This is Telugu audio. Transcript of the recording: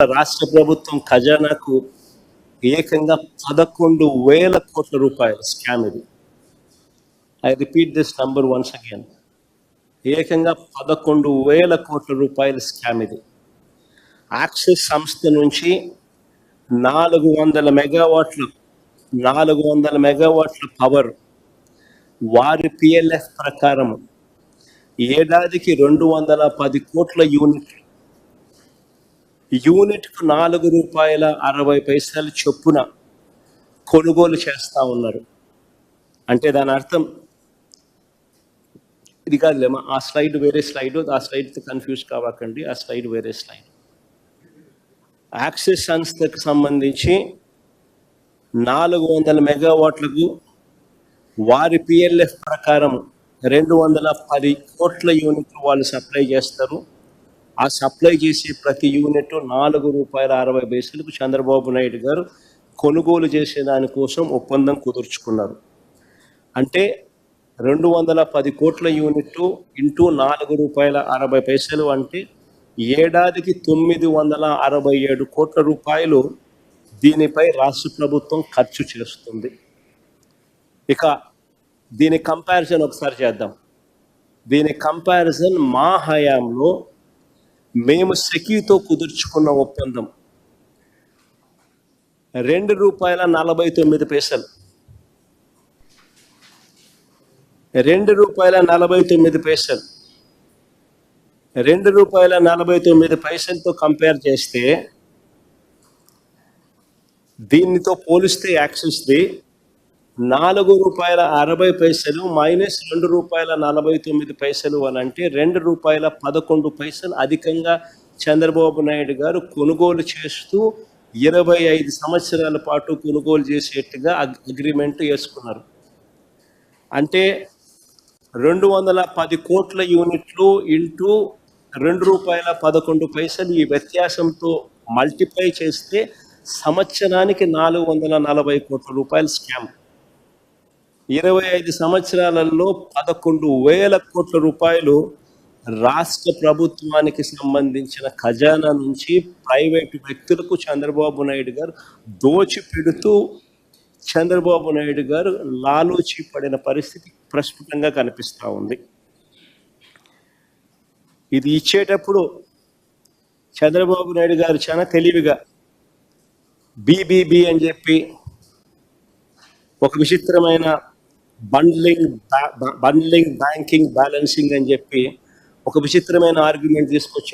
రాష్ట్ర ప్రభుత్వం ఖజానాకు ఏకంగా పదకొండు వేల కోట్ల రూపాయలు స్కామ్ ఇది. I repeat this number once again ఏకంగా పదకొండు వేల కోట్ల రూపాయల స్కామ్ ఇది. యాక్సిస్ సంస్థ నుంచి నాలుగు వందల మెగావాట్ల నాలుగు వందల మెగావాట్ల పవర్ వారి పిఎల్ఎఫ్ ప్రకారం ఏడాదికి రెండు వందల పది కోట్ల యూనిట్ యూనిట్కు నాలుగు రూపాయల అరవై పైసలు చొప్పున కొనుగోలు చేస్తూ ఉన్నారు. అంటే దాని అర్థం ఇది కాదులేమా ఆ స్లైడ్ వేరే స్లైడ్ ఆ స్లైడ్తో కన్ఫ్యూజ్ కావకండి ఆ స్లైడ్ వేరే స్లైడ్. యాక్సిస్ సంస్థకు సంబంధించి నాలుగు వందల మెగావాట్లకు వారి పిఎల్ఎఫ్ ప్రకారం రెండు వందల పది కోట్ల యూనిట్లు వాళ్ళు సప్లై చేస్తారు. ఆ సప్లై చేసే ప్రతి యూనిట్ నాలుగు రూపాయల అరవై పైసలకు చంద్రబాబు నాయుడు గారు కొనుగోలు చేసే దానికోసం ఒప్పందం కుదుర్చుకున్నారు. అంటే రెండు వందల పది కోట్ల యూనిట్ ఇంటూ నాలుగు రూపాయల అరవై పైసలు అంటే ఏడాదికి తొమ్మిది వందల అరవై ఏడు కోట్ల రూపాయలు దీనిపై రాష్ట్ర ప్రభుత్వం ఖర్చు చేస్తుంది. ఇక దీని కంపారిజన్ ఒకసారి చేద్దాం. దీని కంపారిజన్ మా హయాంలో మేము సెకీతో కుదుర్చుకున్న ఒప్పందం. రెండు రూపాయల నలభై తొమ్మిది పైసలు. రెండు రూపాయల నలభై తొమ్మిది పైసలు. రెండు రూపాయల నలభై తొమ్మిది పైసలతో కంపేర్ చేస్తే దీనితో పోలిస్తే యాక్సిస్ది నాలుగు రూపాయల అరవై పైసలు మైనస్ రెండు రూపాయల నలభై తొమ్మిది పైసలు అని అంటే రెండు రూపాయల పదకొండు పైసలు అధికంగా చంద్రబాబు నాయుడు గారు కొనుగోలు చేస్తూ ఇరవై ఐదు సంవత్సరాల పాటు కొనుగోలు చేసేట్టుగా అగ్రిమెంట్ వేసుకున్నారు. అంటే రెండు వందల పది కోట్ల యూనిట్లు ఇంటూ రెండు రూపాయల పదకొండు పైసలు ఈ వ్యత్యాసంతో మల్టిప్లై చేస్తే సంవత్సరానికి నాలుగు వందల నలభై కోట్ల రూపాయల స్కామ్. ఇరవై ఐదు సంవత్సరాలలో పదకొండు వేల కోట్ల రూపాయలు రాష్ట్ర ప్రభుత్వానికి సంబంధించిన ఖజానా నుంచి ప్రైవేటు వ్యక్తులకు చంద్రబాబు నాయుడు గారు దోచి పెడుతూ చంద్రబాబు నాయుడు గారు లాలూచి పడిన పరిస్థితి ప్రస్ఫుటంగా కనిపిస్తూ ఉంది. ఇది ఇచ్చేటప్పుడు చంద్రబాబు నాయుడు గారు చాలా తెలివిగా బీబీబీ అని చెప్పి ఒక విచిత్రమైన బండ్లింగ్ బండ్లింగ్ బ్యాంకింగ్ బ్యాలెన్సింగ్ అని చెప్పి ఒక విచిత్రమైన ఆర్గ్యుమెంట్ తీసుకొచ్చాడు.